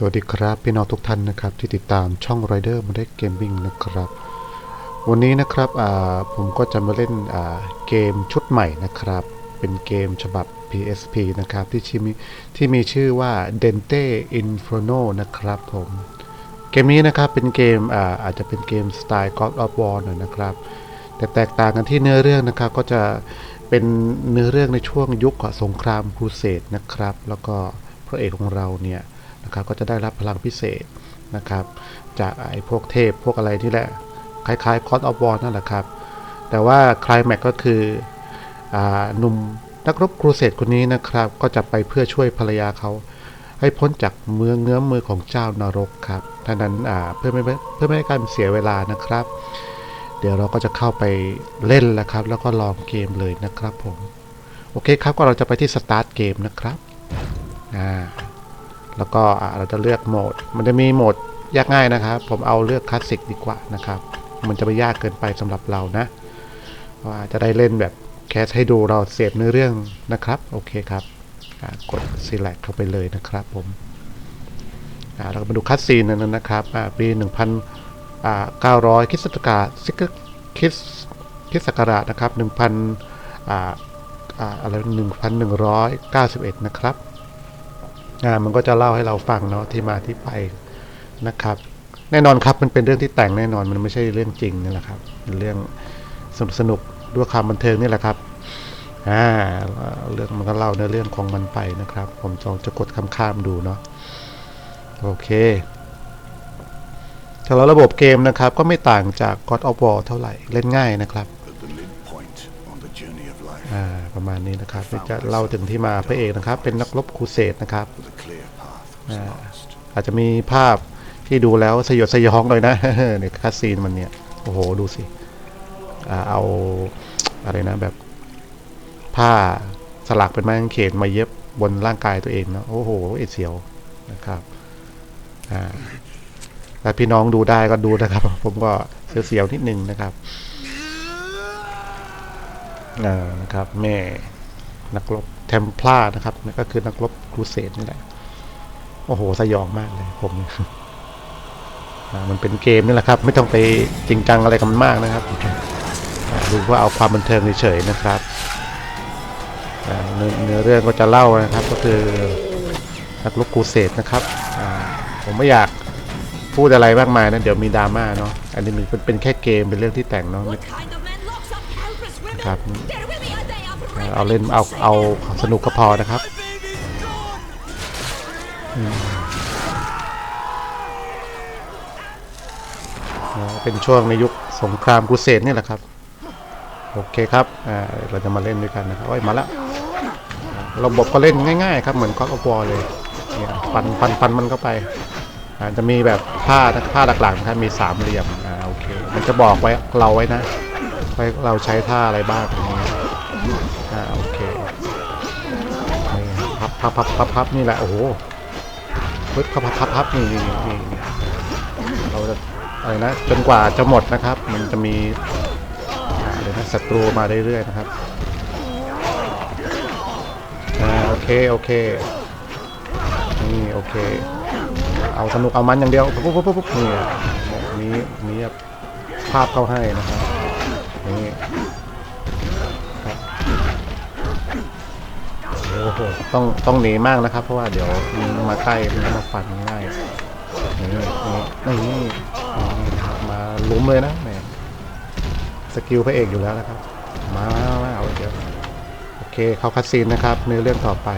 สวัสดีครับพี่น้องทุกท่านนะครับที่ติดตามช่อง Rider m o d e l Gaming นะครับ วันนี้นะครับผมก็จะมาเล่นเกมชุดใหม่นะครับ เป็นเกมฉบับ PSP นะครับที่ชื่อมีที่มีชื่อว่า Dente Inferno นะครับผมเกมนี้นะครับเป็นเกมอาอาจจะเป็นเกมสไตล์ God of War หน่อยนะครับ แต่แตกต่างกันที่เนื้อเรื่องนะครับก็จะเป็นเนื้อเรื่องในช่วงยุคสงครามครูเสดนะครับ แล้วก็พระเอกของเราเนี่ย นะครับก็จะได้รับพลังพิเศษนะครับ จากไอ้พวกเทพพวกอะไรที่แหละคล้ายๆ God of War นั่นแหละครับ แต่ว่าคลายแม็กก็คืออหนุ่มนักรบครูเสดคนนี้นะครับ ก็จะไปเพื่อช่วยภรรยาเขาให้พ้นจากเมืองเงื้อมมือของเจ้านรกครับท่านั้นเพื่อไม่เพื่อไม่ให้การเสียเวลานะครับ เดี๋ยวเราก็จะเข้าไปเล่นแล้วครับ แล้วก็ลองเกมเลยนะครับผม โอเคครับก็เราจะไปที่สตาร์ทเกมนะครับอ่า แล้วก็เราจะเลือกโหมด มันจะมีโหมดยากง่ายนะครับ ผมเอาเลือกคลาสสิกดีกว่านะครับ มันจะไม่ยากเกินไปสำหรับเรานะเพราะว่าจะได้เล่นแบบแคสให้ดูเราเสพเนื้อเรื่องนะครับ โอเคครับกด select เข้าไปเลยนะครับผมเราก็มาดูคัสซีนนั้นนะครับปี 1900 คิสตศักราชซิกคริสคิสต์ศักราชนะครับ 1,000อ่าอ่าอะไร1,191 นะครับ มันก็จะเล่าให้เราฟังเนาะที่มาที่ไปนะครับ แน่นอนครับมันเป็นเรื่องที่แต่งแน่นอนมันไม่ใช่เรื่องจริงนี่แหละครับเป็นเรื่องสนุกสนุกด้วยความบันเทิงนี่แหละครับอ่าเรื่องมันก็เล่าในเรื่องของมันไปนะครับ ผมจะจะกดข้ามๆดูเนาะโอเคแต่แล้วระบบเกมนะครับก็ไม่ต่างจาก God of War เท่าไหร่เล่นง่ายนะครับ ประมาณนี้นะครับจะเล่าถึงที่มาพระเอกนะครับ เป็นนักรบครูเสดนะครับอาจจะมีภาพที่ดูแล้วสยดสยองเลยนะในคาสซีนมันเนี่ยโอ้โหดูสิเอาอะไรนะแบบผ้าสลักเป็นไม้กางเขนมาเย็บบนร่างกายตัวเองนะโอ้โหเอเสียวนะครับอ่าแต่พี่น้องดูได้ก็ดูนะครับ ผมก็เสียวๆนิดนึงนะครับ นะครับแม่นักรบเทมพลานะครับนั่นก็คือนักรบครูเสดนี่แหละ โอ้โห สยองมากเลยผมมันเป็นเกมนี่แหละครับ ไม่ต้องไปจริงจังอะไรกันมากนะครับดูเพื่อเอาความบันเทิงเฉยๆนะครับเนื้อเรื่องก็จะเล่านะครับ ก็คือนักลบกูเสดนะครับผมไม่อยากพูดอะไรมากมายนะเดี๋ยวมีดราม่าเนาะอันนี้มันเป็นแค่เกมเป็นเรื่องที่แต่งเนาะ ครับ.เอาเล่นเอาเอาสนุกก็พอนะครับเป็นช่วงในยุคสงครามครูเสดนี่แหละครับ โอเคครับเราจะมาเล่นด้วยกันนะครับโอ้ยมาแล้วระบบก็เล่นง่ายๆครับเหมือนคอร์อวอลเลยเนี่ยฟันฟันฟันมันเข้าไปจะมีแบบผ้าผ้าหลักๆนะครับมีสามเหลี่ยมอ่าโอเค มันจะบอกไว้เราไว้นะ ไว้เราใช้ท่าอะไรบ้างอ่างเงี้ยอ่าโอเคนี่พับพับพับพับพับนี่แหละ โอ้โหปึ๊บพับพับพับพับนี่นี่นี่เราจะอะไรนะจนกว่าจะหมดนะครับ มันจะมีอ่าเดี๋ยวนะศัตรูมาเรื่อยๆนะครับอ่าโอเคโอเคนี่โอเค เอาสนุกเอามันอย่างเดียวปุ๊บปุ๊บปุ๊บปุ๊บนี่นี้นี้ภาพเข้าให้นะครับ นี่ครับโอ้โหต้องต้องหนีมากนะครับ เพราะว่าเดี๋ยวมันมาใกล้มันจะมาฟันง่ายนี่นี่นี่มาลุ้มเลยนะแหมสกิลพระเอกอยู่แล้วนะครับ มามามาเอาเดี๋ยวโอเคเข้าคัดซีนนะครับเนื้อเรื่องต่อไป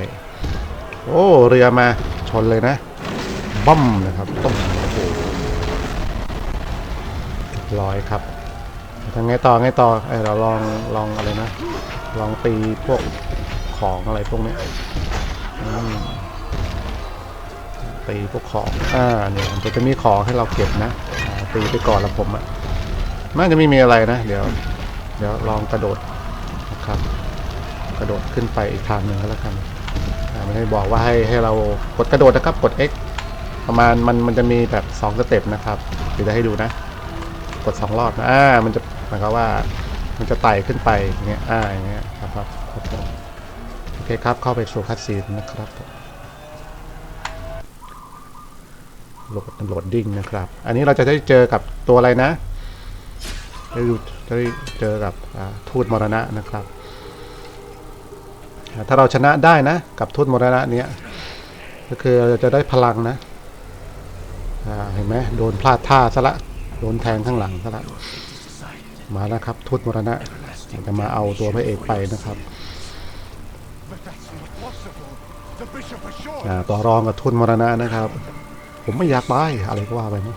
โอ้เรือมาชนเลยนะบ้มนะครับต้มโอ้โหเรียร้อยครับ ทางไงต่อไงต่อเอ้ยเราลองลองอะไรนะ ลองตีพวกของอะไรพวกนี้ตีพวกของอ่าเนี่ยมันจะมีของให้เราเก็บนะตีไปก่อนล้วผมอะน่าจะไม่มีอะไรนะ เดี๋ยว เดี๋ยวลองกระโดดนะครับ กระโดดขึ้นไปอีกทางหนึ่งก็แล้วกันไม่ได้บอกว่าให้ให้เรากดกระโดดนะครับ กด X ประมาณมันมันจะมีแบบ2สเต็ปนะครับเดี๋ยวจะให้ดูนะ กดสองรอบนะอ่ามันจะ หมายความว่ามันจะไต่ขึ้นไปอย่างเงี้ยอ่าอย่างเงี้ยครับครับครับผมโอเคครับเข้าไปสู่คัดซีนนะครับโหลดโหลดดิ้งนะครับ อันนี้เราจะได้เจอกับตัวอะไรนะได้ดูจะได้เจอกับทูตมรณะนะครับ ถ้าเราชนะได้นะ กับทูตมรณะเนี้ยก็คือเราจะได้พลังนะเห็นไหมโดนพลาดท่าซะละ โดนแทงข้างหลังซะละ มาแล้วครับทูตมรณะจะมาเอาตัวพระเอกไปนะครับต่อรองกับทูตมรณะนะครับ ผมไม่อยากตายอะไรก็ว่าไปนะ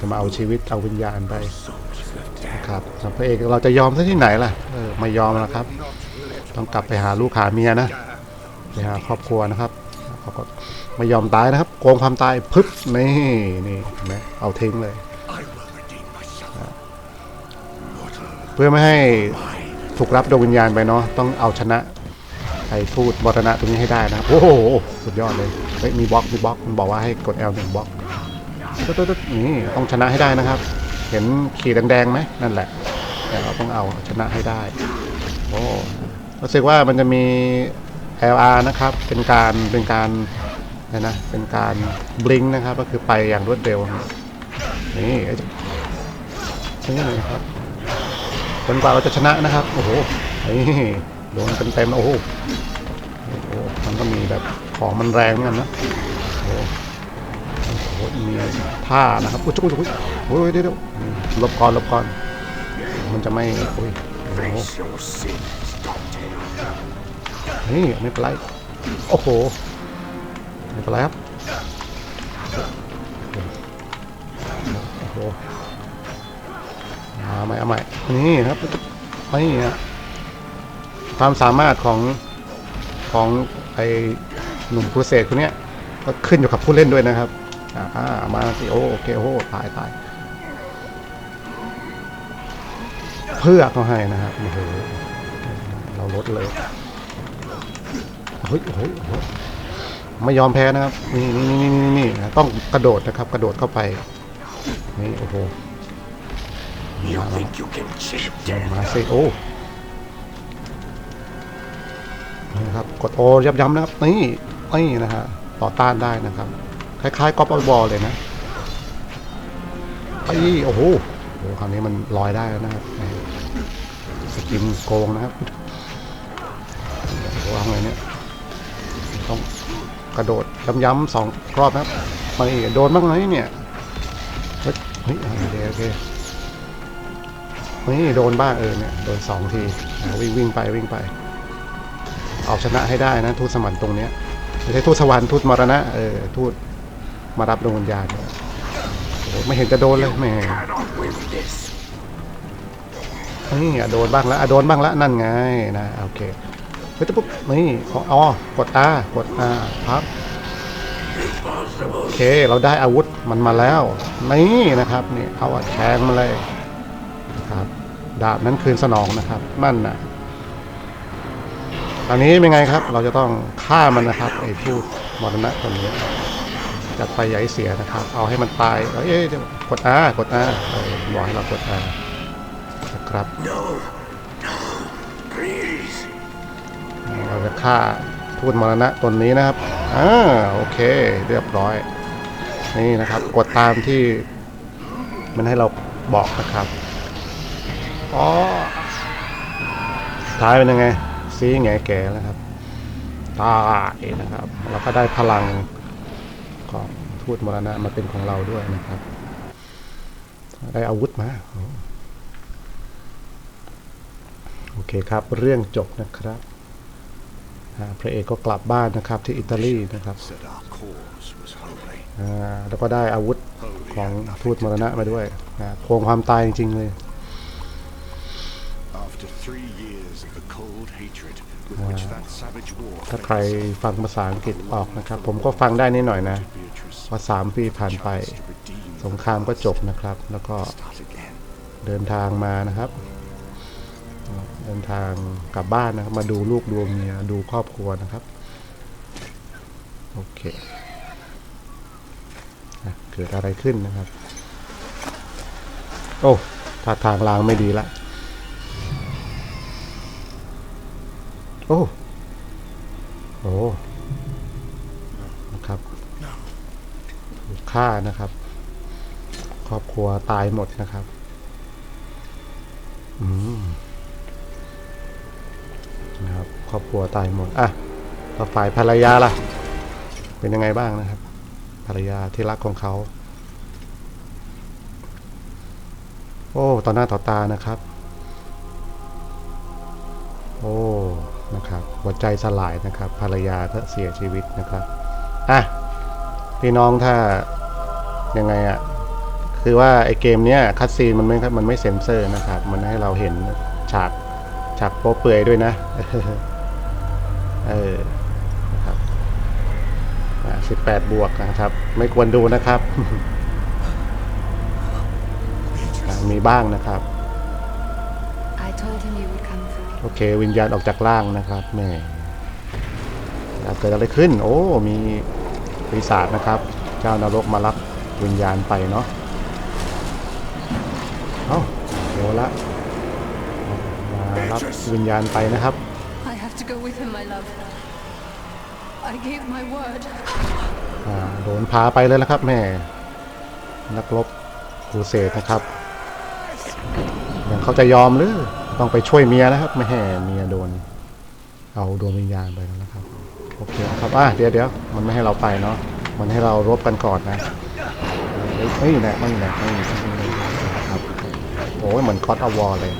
จะมาเอาชีวิตเอาวิญญาณไปนะครับพระเอกเราจะยอมที่ไหนล่ะออไม่ยอมนะครับ ต้องกลับไปหาลูกหาเมียนะไปหาครอบครัวนะครับเขาก็ไม่ยอมตายนะครับ โกงความตายพึบนี่นี่เห็นไหมเอาทิ้งเลย เพื่อไม่ให้ถูกรับดวงวิญญาณไปเนาะต้องเอาชนะไอ้ทูตมรณะตรงนี้ให้ได้นะครับโอ้โหสุดยอดเลยเฮ้ยมีบล็อกมีบล็อกมันบอกว่าให้กด L หนึ่งบล็อกตึ๊ดตนี่ต้องชนะให้ได้นะครับ เห็นขีดแดงๆไหมนั่นแหละ แต่เราต้องเอาชนะให้ได้โอ้รู้สึกว่ามันจะมี LR นะครับ เป็นการเป็นการอะนะเป็นการบลิงนะครับ ก็คือไปอย่างรวดเร็วนี่ไอ้นี่เลยครับ จนกว่าเราจะชนะนะครับ โอ้โหนี่โดนเต็มๆโอ้โหโอ้โหมันก็มีแบบของมันแรงเหมือนกันนะโอ้โหมีท่านะครับอุ้ยอุ้ยอุ้ยโอ้ยเดี๋ยวเดี๋ยวอืมหลบก่อนลบก่อน มันจะไม่โอ้ยโห your sins, Dante. นี่ไม่เป็นไรโอ้โหไม่เป็นไรครับโอ้โห เอาใหม่เอาใหม่นี่ครับนี่ฮะความสามารถของของไอหนุ่มครูเสดคนเนี้ยก็ขึ้นอยู่กับผู้เล่นด้วยนะครับอ่ามาสิโอโอเคโอ้ตายตายเพื่อเขาให้นะครับโอ้โหเราลดเลยเฮ้ยโอ้โหโอ้โหไม่ยอมแพ้นะครับนี่นี่นี่นี่นี่นะต้องกระโดดนะครับ กระโดดเข้าไปนี่โอ้โห You think you can cheat มาสิโอ้นี่นะครับกดโอ้ย้ำๆนะครับนี่นี่นะฮะต่อต้านได้นะครับ คล้ายๆก๊อปบอลเลยนะไอ้โอ้โหคราวนี้มันลอยได้แล้วนะครับสกินโกงนะครับโอ้โหทำไงเนี่ยต้องกระโดดย้ำๆสองรอบนะครับไม่โดนบ้างไหมเนี่ยเฮ้ยเฮ้ยโอเคโอเค นี่โดนบ้างเออเนี่ยโดนสองทีวิ่งวิ่งไปวิ่งไป เอาชนะให้ได้นะทูตสวรรค์ตรงเนี้ยไม่ใช่ทูตสวรรค์ทูตมรณะเออทูตมารับดวงวิญญาณโอ้ไม่เห็นจะโดนเลยแม่นี่อะโดนบ้างแล้วอะโดนบ้างแล้วนั่นไงนะโอเคเฮ้ยต่ปุ๊บนี่อ๋อกด R กด R พับโอเคเราได้อาวุธมันมาแล้วนี่นะครับนี่เอาอะแทงมาเลย ครับดาบนั้นคืนสนองนะครับ นั่นน่ะตอนนี้เป็นไงครับ เราจะต้องฆ่ามันนะครับไอ้พูดมรณะตัวนี้จัดไปอย่าให้เสียนะครับ เอาให้มันตายเอ้ยเดี๋ยวกด R กด R เออบอกให้เรากด R นะครับ No. No. Please. เราจะฆ่าทูตมรณะตนนี้นะครับอ่าโอเค เรียบร้อย นี่นะครับ กดตามที่มันให้เราบอกนะครับ อ๋อท้ายเป็นยังไง ซีแงแก่แล้วครับตายนะครับ เราก็ได้พลังของทูตมรณะมาเป็นของเราด้วยนะครับ ได้อาวุธมาโอเคครับ เรื่องจบนะครับพระเอกก็กลับบ้านนะครับที่อิตาลีนะครับแล้วก็ได้อาวุธของทูตมรณะมาด้วยโคงความตายจริงๆเลย ถ้าใครฟังภาษาอังกฤษออกนะครับ ผมก็ฟังได้นิดหน่อยนะ Beatrice ว่าสามปีผ่านไป tries to redeem สงครามก็จบนะครับ แล้วก็ start again. เดินทางมานะครับ เดินทางกลับบ้านนะครับ มาดูลูกดูเมียดูครอบครัวนะครับ โอเคอะเกิดอะไรขึ้นนะครับ โอ้ท่าทางลางไม่ดีละ โอ้โอ้ฆ่านะครับ ครอบครัวตายหมดนะครับ อืมนะครับครอบครัวตายหมดอะแล้วฝ่ายภรรยาล่ะ เป็นยังไงบ้างนะครับ ภรรยาที่รักของเขา โอ้ ต่อหน้าต่อตานะครับ นะครับ หัวใจสลายนะครับ ภรรยาเสียชีวิตนะครับอะพี่น้องถ้ายังไงอะคือว่าไอเกมเนี้ยคัดซีนมันไม่มันไม่เซ็นเซอร์นะครับ มันให้เราเห็นฉากฉากโป๊เปลือยด้วยนะเออนะครับสิบแปดบวกนะครับ ไม่ควรดูนะครับ มีบ้างนะครับ โอเค วิญญาณออกจากร่างนะครับแหม่อะเกิดอะไรขึ้น โอ้ มีปีศาจนะครับ เจ้านรกมารับวิญญาณไปเนาะเอ้าโหละมารับวิญญาณไปนะครับ I have to go with him, my love. I gave my word. อ่าโดนพาไปเลยนะครับแม่ นักรบครูเสดนะครับอย่างเขาจะยอมหรือ ต้องไปช่วยเมียนะครับ ไม่แห่เมียโดน เอาดวงวิญญาณไปแล้วนะครับ โอเคครับอะเดี๋ยวเดี๋ยวมันไม่ให้เราไปเนาะมันให้เรารบกันก่อนนะเฮ้ยไม่แหละไม่แหละไม่ครับโอ้ยเหมือนคอสอวอร์เลย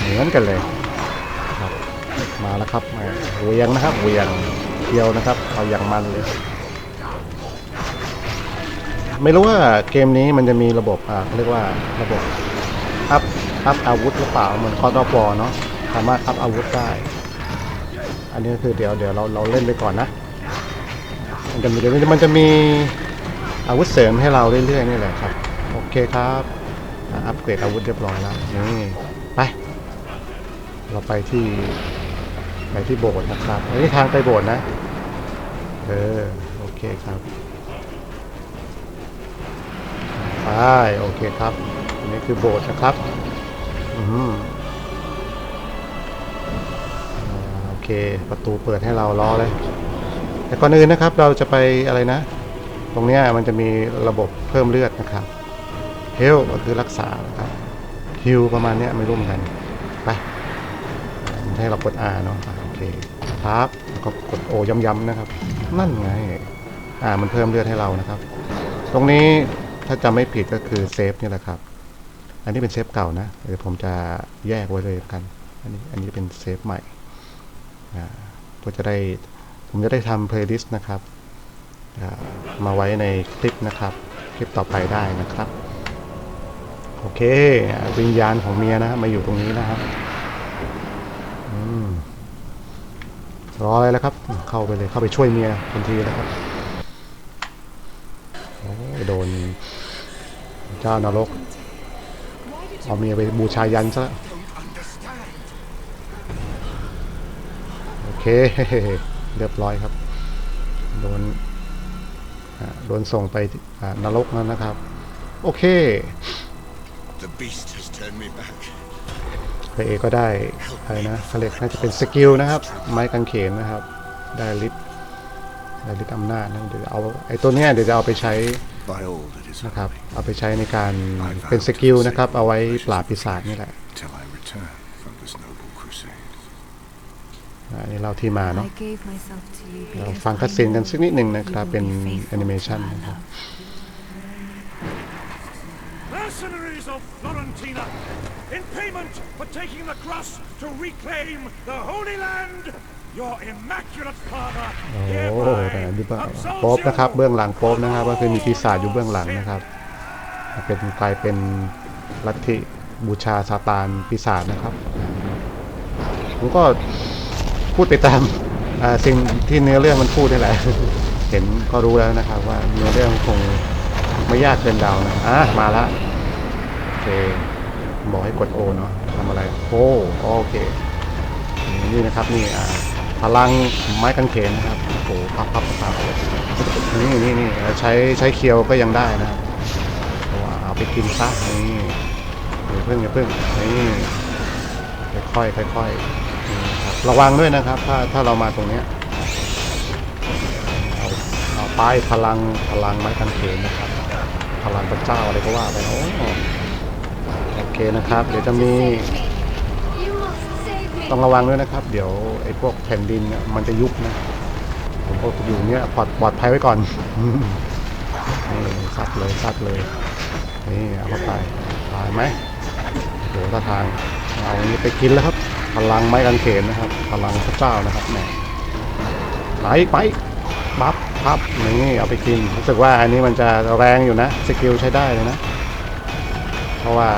เหมือนกันเลยครับมาแล้วครับหม่เวียงนะครับเวียงเที่ยวนะครับเอาอย่างมันเลยไม่รู้ว่าเกมนี้มันจะมีระบบอ่าเรียกว่าระบบ อัพอาวุธหรือเปล่าเหมือนคอร์ดอฟอเนาะสามารถอัพอาวุธได้ อันนี้คือเดี๋ยวเดี๋ยวเราเราเล่นไปก่อนนะ มันจะมีเดี๋ยวมันจะมีอาวุธเสริมให้เราเรื่อยๆนี่แหละครับ โอเคครับอ่าอัปเกรดอาวุธเรียบร้อยแล้วนี่ไป เราไปที่ไปที่โบสถ์นะครับอันนี้ทางไปโบสถ์นะ เออ โอเคครับ ไป โอเคครับ อันนี้คือโบสถ์นะครับ โอเค ประตูเปิดให้เราล้อเลย แต่ก่อนอื่นนะครับ เราจะไปอะไรนะ ตรงนี้มันจะมีระบบเพิ่มเลือดนะครับเฮลก็คือรักษานะครับฮิลประมาณนี้ไม่รู้เหมือนกัน ไปให้เรากด R เนาะโอเคครับแล้วก็กด O ย้ำๆนะครับ นั่นไง อ่ามันเพิ่มเลือดให้เรานะครับ ตรงนี้ถ้าจำไม่ผิดก็คือเซฟนี่แหละครับ อันนี้เป็นเซฟเก่านะเดี๋ยวผมจะแยกไว้เลยกัน อันนี้อันนี้เป็นเซฟใหม่อ่าก็จะได้ผมจะได้ทำเพลย์ลิสต์นะครับมาไว้ในคลิปนะครับคลิปต่อไปได้นะครับ โอเค วิญญาณของเมียนะมาอยู่ตรงนี้นะครับรออะไรแล้วครับ เข้าไปเลยเข้าไปช่วยเมียทันทีนะครับโอ้โดนเจ้านรก เอาเมียไปบูชายันซะแล้วโอเคเรียบร้อยครับ โดนอ่าโดนส่งไปที่อ่านรกนั้นนะครับ โอเค The beast has turned me back. พระเอกก็ได้อะไรนะเขาเรียกน่าจะเป็นสกิลนะครับ ไม้กางเขนนะครับ ได้ลิฟ ได้ลิฟอำนาจนะเดี๋ยวเอาไอ้ตัวเนี้ยเดี๋ยวจะเอาไปใช้ By all that is นะครับ holy, เอาไปใช้ในการเป็นสกิลนะครับ เอาไว้ปราบปีศาจนี่แหละ till I return from this noble crusade. อ่าอันนี่เราที่มาเนาะ I gave myself to you เรา because ฟัง I คัดซีนกัน know สักนิดหนึ่ง you นะครับ will เป็น be faithful แอนิเมชัน to my นะครับ love. Mercenaries of Florentina, in payment for taking the cross to reclaim the Holy Land, your immaculate father โอ้ hereby แต่ดูบ้าง absolves โป๊บนะครับ you เบื้องหลังโป๊บนะครับ of ก็คือมีปีศาจ all อยู่เบื้องหลัง sin. นะครับ เป็นกลายเป็นลัทธิบูชาซาตานปีศาจนะครับ ผมก็พูดไปตามอ่าสิ่งที่เนื้อเรื่องมันพูดนี่แหละ เห็นก็รู้แล้วนะครับ ว่าเนื้อเรื่องคงไม่ยากเกินเดานะอะมาละโอเคบอกให้กดโอเนาะทำอะไรโอ้โอเค นี่นะครับนี่อ่า พลังไม้กางเขนนะครับโอ้โหพับพับพับนี่นี่นี่ใช้ใช้เคียวก็ยังได้นะครับเอาเอาไปกินซะนี่อย่าเพิ่งอย่าเพิ่งนี่ค่อยค่อยค่อยๆนี่นะครับระวังด้วยนะครับ ถ้าถ้าเรามาตรงเนี้ยเอาเอาไปพลังพลังไม้กางเขนนะครับ พลังพระเจ้าอะไรก็ว่าไปโอ้โอเคนะครับ เดี๋ยวจะมี You must save me. ต้องระวังด้วยนะครับ เดี๋ยวไอ้พวกแผ่นดินเนี่ยมันจะยุบนะผมก็อยู่เนี่ยปลอดปลอดภัยไว้ก่อนนี่ซัดเลยซัดเลยนี่เอาเข้าไปตายไหมโหท่าทางเอาอันนี้ไปกินแล้วครับ พลังไม้กางเขนนะครับ พลังพระเจ้านะครับแหมไหลไปบัฟพับนี่เอาไปกินรู้สึกว่าอันนี้มันจะแรงอยู่นะสกิลใช้ได้เลยนะ เพราะว่า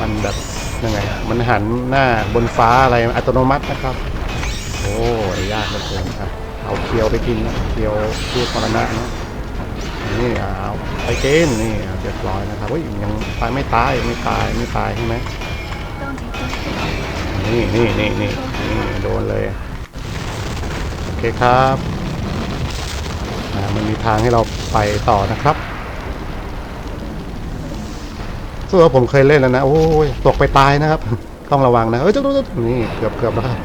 มันแบบ ยังไง มันหันหน้าบนฟ้าอะไรอัตโนมัตินะครับ โอ้ยยากเหลือเกินครับ เอาเคียวไปกินนะเคียวพูดมรณะนะนี่เอาไปเกณฑ์นี่เรียบร้อยนะครับเฮ้ยยังตายไม่ตายไม่ตายไม่ตายใช่ไหมนี่นี่นี่นี่นี่โดนเลย โอเคครับมันมีทางให้เราไปต่อนะครับ ส่วนผมเคยเล่นแล้วนะ โอ้ยตกไปตายนะครับ ต้องระวังนะ เอ้ยจุ๊บๆนี่เกือบเกือบแล้วครับ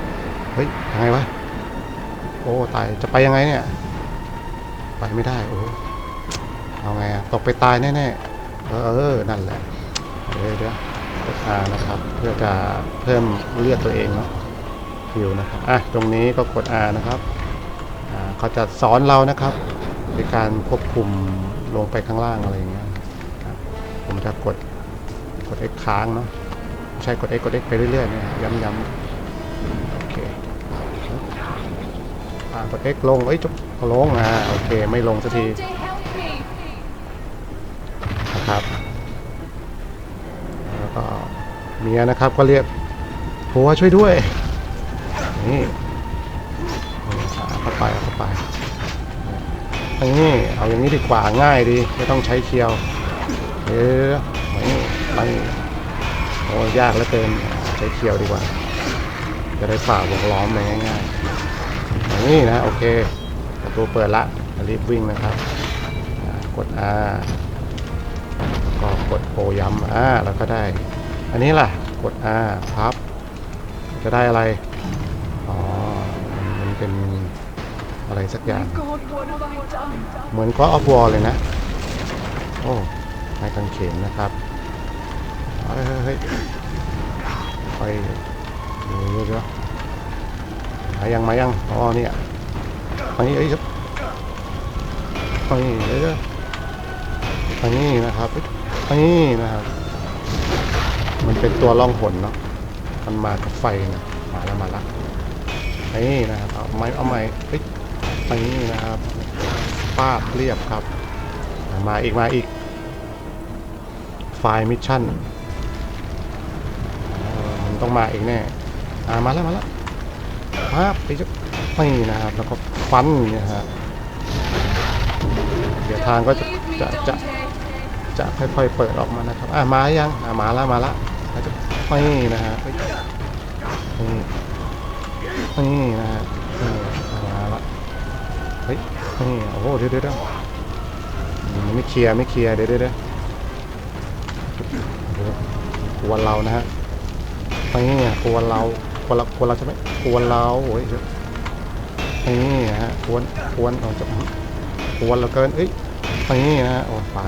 เฮ้ยยังไงวะ โอ้ตายจะไปยังไงเนี่ย ไปไม่ได้โอ้เอาไงอะตกไปตายแน่ๆ เออเออนั่นแหละเดี๋ยวเดี๋ยวกด R นะครับ เพื่อจะเพิ่มเลือดตัวเองเนาะฟิวนะครับ อะ ตรงนี้ก็กด R นะครับอ่าเขาจะสอนเรานะครับ ในการควบคุมลงไปข้างล่างอะไรอย่างเงี้ย ผมจะกด กด X ค้างเนาะใช่กด X กด X ไปเรื่อยๆเนี่ยย้ำๆโอเคอ่ากด X ลงเอ้ยจบลงอ่าโอเคไม่ลงสักทีนะครับแล้วก็เมียนะครับก็เรียกผัวช่วยด้วยนี่เอาเข้าไปเอาเข้าไปนี่เอาอย่างนี้ดีกว่าง่ายดีไม่ต้องใช้เคียวเอ๊ะนี่ ไปโอ้ยากเหลือเกินใช้เคียวดีกว่า จะได้ฝ่าวงล้อมไปง่ายๆอย่างนี้นะโอเคประตูเปิดละรีบวิ่งนะครับกด R ก็กดโปรย้ำอ่าแล้วก็ได้ อันนี้ล่ะกด R พับ จะได้อะไร อ๋อ มันเป็นอะไรสักอย่าง เหมือนก็ออฟวอลเลยนะ โอ้ไม้กางเขนนะครับ เฮ้ยเฮ้ยไปเดี๋ยวเดี๋ยวมายังมายังอ๋อเนี่ยไปเอ้ยครับไปเดี๋ยวเดี๋ยวไปนี่นะครับไปนี่นะครับ มันเป็นตัวล่องหนเนาะมันมากับไฟนะมาแล้วมาล้วไปนี่นะครับเอาไม้เอาไม้เฮ้ยไปนี่นะครับปาดเรียบครับ มาอีกมาอีกไฟล์มิชชั่น มันต้องมาเอีกแน่อ่ามาแล้วมาแล้วมาไปจะไม่นะครับ แล้วก็ฟันเนี่ยฮะเดี๋ยวทางก็จะจะจะจะค่อยๆเปิดออกมานะครับอ่ามายังอ่ามาแล้วมาแล้วแล้วจะไม่นะฮะนี่นี่นะฮะนี่มาละเฮ้ยนี่โอ้โหเดี๋ยวเดี๋ยวเดไม่เคลียร์ไม่เคลียร์เดี๋ยวเดี๋ยวเดี๋ยวเดี๋ยวกวนเรานะฮะ นี่กวนเรากวนเรากวนเราใช่ไหมกวนเราโอ้ยเดี๋ยวนี่นะฮะกวนกวนเราจะกวนเราเกินเอ้ยนี่นะฮะโอ้ฟ้า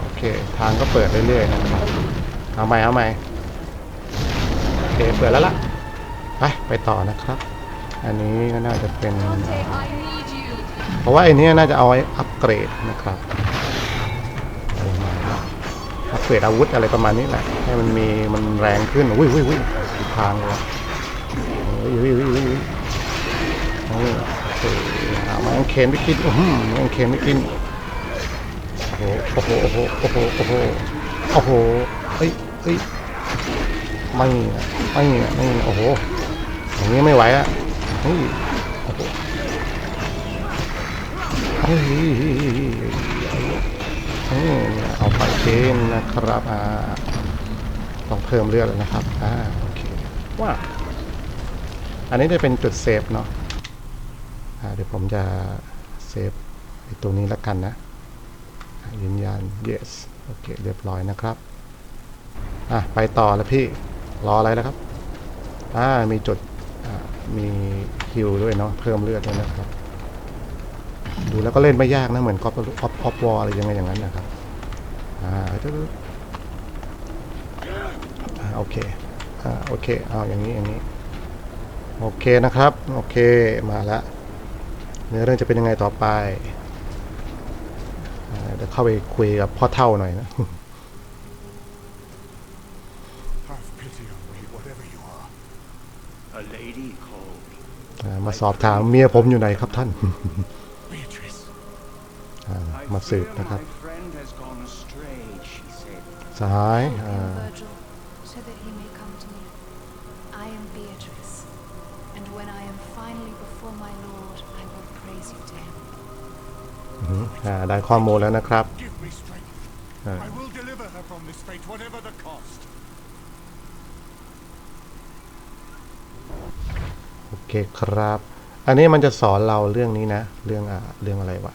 โอเคทางก็เปิดเรื่อยๆนะครับเอาใหม่เอาใหม่โอเคเปิดแล้วล่ะไปไปต่อนะครับ อันนี้ก็น่าจะเป็น เพราะว่าไอ้นี้น่าจะเอาไว้อัปเกรดนะครับ อัปเกรดอาวุธอะไรประมาณนี้แหละ ให้มันมีมันแรงขึ้นอุ้ยอุ้ยอุ้ยทางเลยอุ้ยอุ้ยอุ้ยอุ้ยอุ้ยนี่โอเคเอามาอังเคนไปกินอื้อหืองเคนไปกินโอ้โหโอ้โหโอ้โหโอ้โหโอ้โหเอ้ยเอ้ยไม่ไม่ไม่โอ้โหอย่างนี้ไม่ไหวอะเฮ้ยโอ้โหเฮ้ย เอาไปเกณฑ์นะครับอ่าต้องเพิ่มเลือดแล้วนะครับอ่าโอเคว่าอันนี้จะเป็นจุดเซฟเนาะอ่าเดี๋ยวผมจะเซฟตัวนี้แล้วกันนะยืนยัน yes โอเคเรียบร้อยนะครับอะไปต่อแล้วพี่รออะไรแล้วครับอ่ามีจุดมีฮิลด้วยเนาะเพิ่มเลือดด้วยนะครับ ดูแล้วก็เล่นไม่ยากนะ เหมือนกอล์ฟออฟออฟวอลอะไรยังไงอย่างนั้นนะครับอ่าตึ๊ดอ่าโอเค อ่าโอเค เอาอย่างนี้อย่างนี้ โอเคนะครับ โอเค มาแล้วเนื้อเรื่องจะเป็นยังไงต่อไปอ่าเดี๋ยวเข้าไปคุยกับพ่อเท่าหน่อยนะ Have pity on me, whatever you are. A lady called อ่ามาสอบถามเมียผมอยู่ไหนครับท่าน Beatrice. อ่า มาสืบนะครับ My friend has gone astray, she said. สหาย Him, อ่า Virgil, so that he may come to me. I am Beatrice, and when I am finally before my Lord, I will praise you to him. อือหืออ่าได้ข้อมูลแล้วนะครับ Give me strength. Ah. I will deliver her from this fate, whatever the cost. โอเคครับ อันนี้มันจะสอนเราเรื่องนี้นะ เรื่องอ่าเรื่องอะไรวะ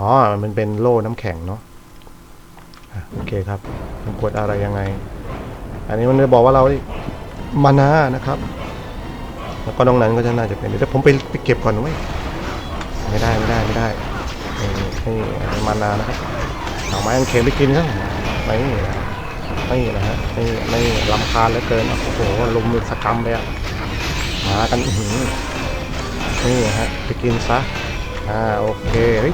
อ๋อ มันเป็นโล่น้ำแข็งเนาะโอเคครับต้องกดอะไรยังไง อันนี้มันจะบอกว่าเรามานานะครับ แล้วก็ตรงนั้นก็จะน่าจะเป็นเดี๋ยวผมไปไปเก็บก่อนเว้ยไม่ได้ไม่ได้ไม่ได้นี่นี่นี่มานานะครับเอาไม้กางเขนไปกินซะนี่นี่นะฮะนี่นี่ลำคาญเหลือเกินโอ้โหลุมสกรรมไปอะมากันหืนี่ฮะไปกินซะอ่าโอเคเฮ้ย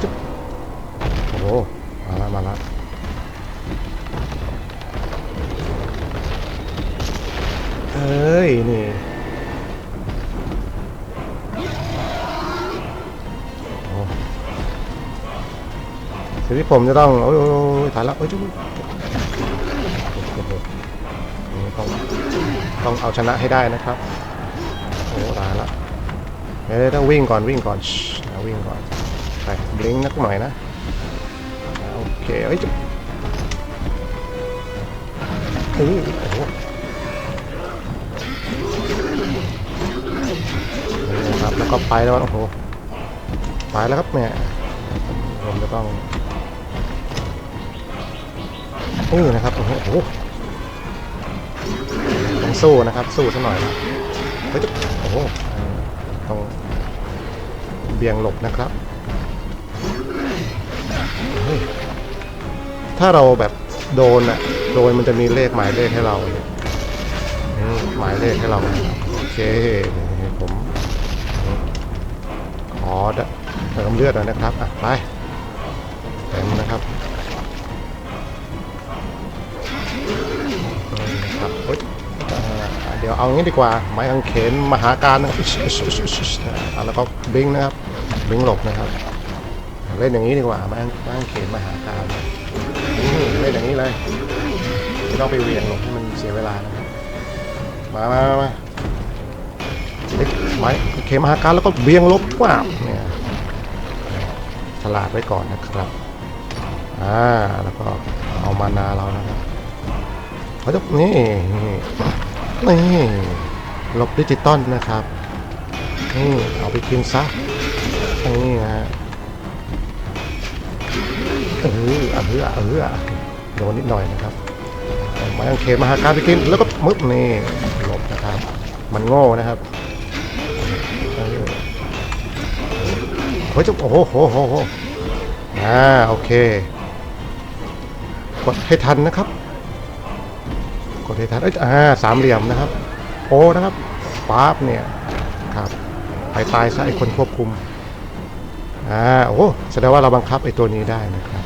อ้มาละมาละเอ้ย นี่โอ้ทีนี้ผมจะต้อง โอ้ยถ่ายแล้วโอ้ยจุ๊บต้องต้องเอาชนะให้ได้นะครับ โอ้ตายละเดี๋ยวต้องวิ่งก่อนวิ่งก่อนชิเอาวิ่งก่อนไปบลิงก์นักหน่อยนะ เคเอ้ยจุ๊บโอ้โหโอ้โหนี่นะครับแล้วก็ไปแล้วโอ้โหไปแล้วครับเนี่ยผมจะต้องนี่นะครับโอ้โหโอ้โหต้องสู้นะครับสู้ซะหน่อยนะเฮ้ยโอ้โหต้องเบี่ยงหลบนะครับ ถ้าเราแบบโดนอะโดนมันจะมีเลขหมายเลขให้เราเนี่ยหมายเลขให้เราโอเคนี่ผมขอเติมเลือดหน่อยนะครับอะไปเต็มนะครับครับเดี๋ยวเอางี้ดีกว่า ไม้กางเขนมหาการนะครับอะแล้วก็บิงนะครับบิงหลบนะครับ เล่นอย่างนี้ดีกว่าบ้างบ้างเขนมหาการ เล่นอย่างนี้เลยไม่ต้องไปเวียงหรอกให้มันเสียเวลานะมามามามาเล็กไม้เขนมาหาการแล้วก็เวียงลบว่าเนี่ยฉลาดไว้ก่อนนะครับอ่าแล้วก็เอามานาเรานะครับเขาจะนี่นี่นี่ลบดิจิตอลนะครับนี่เอาไปกินซะนี่นะฮะเออเออเออ โดนนิดหน่อยนะครับไมาอังเขนมาหาการไปกินแล้วก็มึบนี่หลบนะครับ มันโง่นะครับเออเฮ้ยจะโอ้โหโหโหโหอ่าโอเค กดให้ทันนะครับ กดให้ทันเอ้ยอ่าสามเหลี่ยมนะครับ โอ้นะครับป๊าบเนี่ยครับไปตายซะไอคนควบคุมอ่าโอ้แสดงว่าเราบังคับไอ้ตัวนี้ได้นะครับ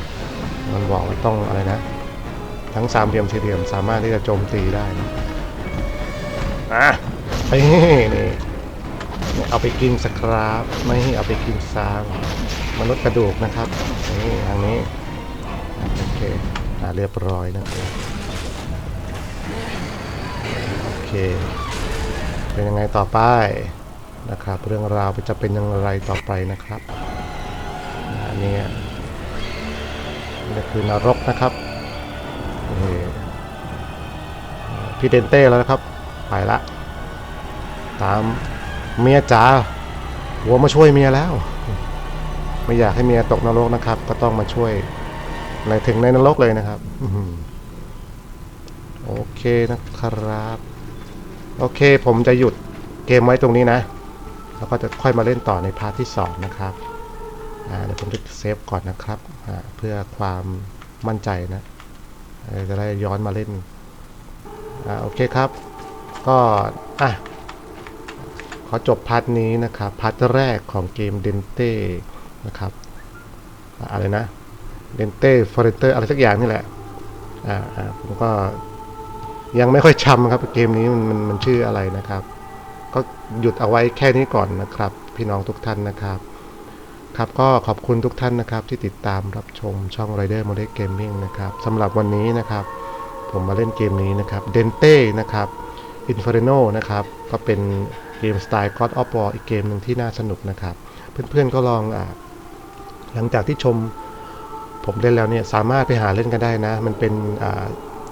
มันบอกว่าต้องอะไรนะ ทั้งสามเหลี่ยมสี่เหลี่ยมสามารถที่จะโจมตีได้นะอะไอ้นี่นี่เอาไปกินสครับไม่ให้เอาไปกินซามมนุษย์กระดูกนะครับนี่ทางนี้อะโอเคอ่าเรียบร้อยนะครับโอเคเป็นยังไงต่อไปนะครับ เรื่องราวจะเป็นอย่างไรต่อไปนะครับอันนี้นี่คือนรกนะครับนี่ พี่เดนเต้แล้วนะครับ ไปละ ตามเมียจ๋าหัวมาช่วยเมียแล้ว ไม่อยากให้เมียตกนรกนะครับ ก็ต้องมาช่วยในถึงในนรกเลยนะครับโอเคนะครับ โอเคผมจะหยุดเกมไว้ตรงนี้นะ แล้วก็จะค่อยมาเล่นต่อในพาร์ทที่ 2 นะครับเดี๋ยวผมจะเซฟก่อนนะครับ เพื่อความมั่นใจนะ จะได้ย้อนมาเล่นอ่าโอเคครับ ก็อะขอจบพาร์ทนี้นะครับพาร์ทแรกของเกมเดนเต้นะครับอะไรนะเดนเต้ฟอร์เรนเตอร์อะไรสักอย่างนี่แหละอ่าอ่าผมก็ยังไม่ค่อยจำครับเกมนี้มันมันมันชื่ออะไรนะครับ ก็หยุดเอาไว้แค่นี้ก่อนนะครับ พี่น้องทุกท่านนะครับ ครับก็ขอบคุณทุกท่านนะครับที่ติดตามรับชมช่อง Rider m o d e l Gaming นะครับสำหรับวันนี้นะครับ ผมมาเล่นเกมนี้นะครับ Dente นะครับ Inferno นะครับ ก็เป็นเกมสไตล์ God of War อีกเกมหนึ่งที่น่าสนุกนะครับ เพื่อนๆก็ลองอาหลังจากที่ชมผมเล่นแล้วเนี่ยสามารถไปหาเล่นกันได้นะ มันเป็นอ่า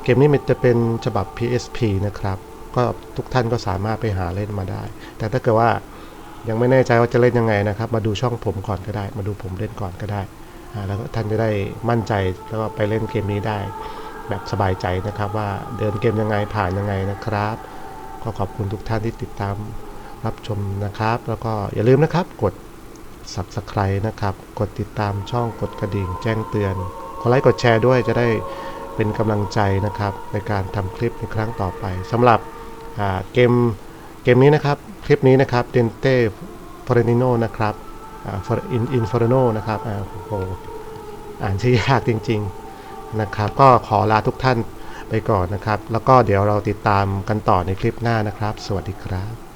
เกมนี้มันจะเป็นฉบับ PSP นะครับ ก็ทุกท่านก็สามารถไปหาเล่นมาได้ แต่ถ้าเกิดว่า ยังไม่แน่ใจว่าจะเล่นยังไงนะครับ มาดูช่องผมก่อนก็ได้ มาดูผมเล่นก่อนก็ได้ แล้วท่านจะได้มั่นใจแล้วก็ไปเล่นเกมนี้ได้ แบบสบายใจนะครับว่าเดินเกมยังไงผ่านยังไงนะครับ ก็ขอบคุณทุกท่านที่ติดตามรับชมนะครับ แล้วก็อย่าลืมนะครับกด subscribe นะครับ กดติดตามช่องกดกระดิ่งแจ้งเตือนกดไลค์กดแชร์ด้วยจะได้เป็นกำลังใจนะครับในการทำคลิปในครั้งต่อไปสำหรับเกมเกมนี้นะครับ คลิปนี้นะครับเดนเต้ฟอร์นิโนนะครับอ่า For- In Inferno นะครับอ่าโอ้อ่านชื่อยากจริง ๆนะครับ ก็ขอลาทุกท่านไปก่อนนะครับ แล้วก็เดี๋ยวเราติดตามกันต่อในคลิปหน้านะครับ สวัสดีครับ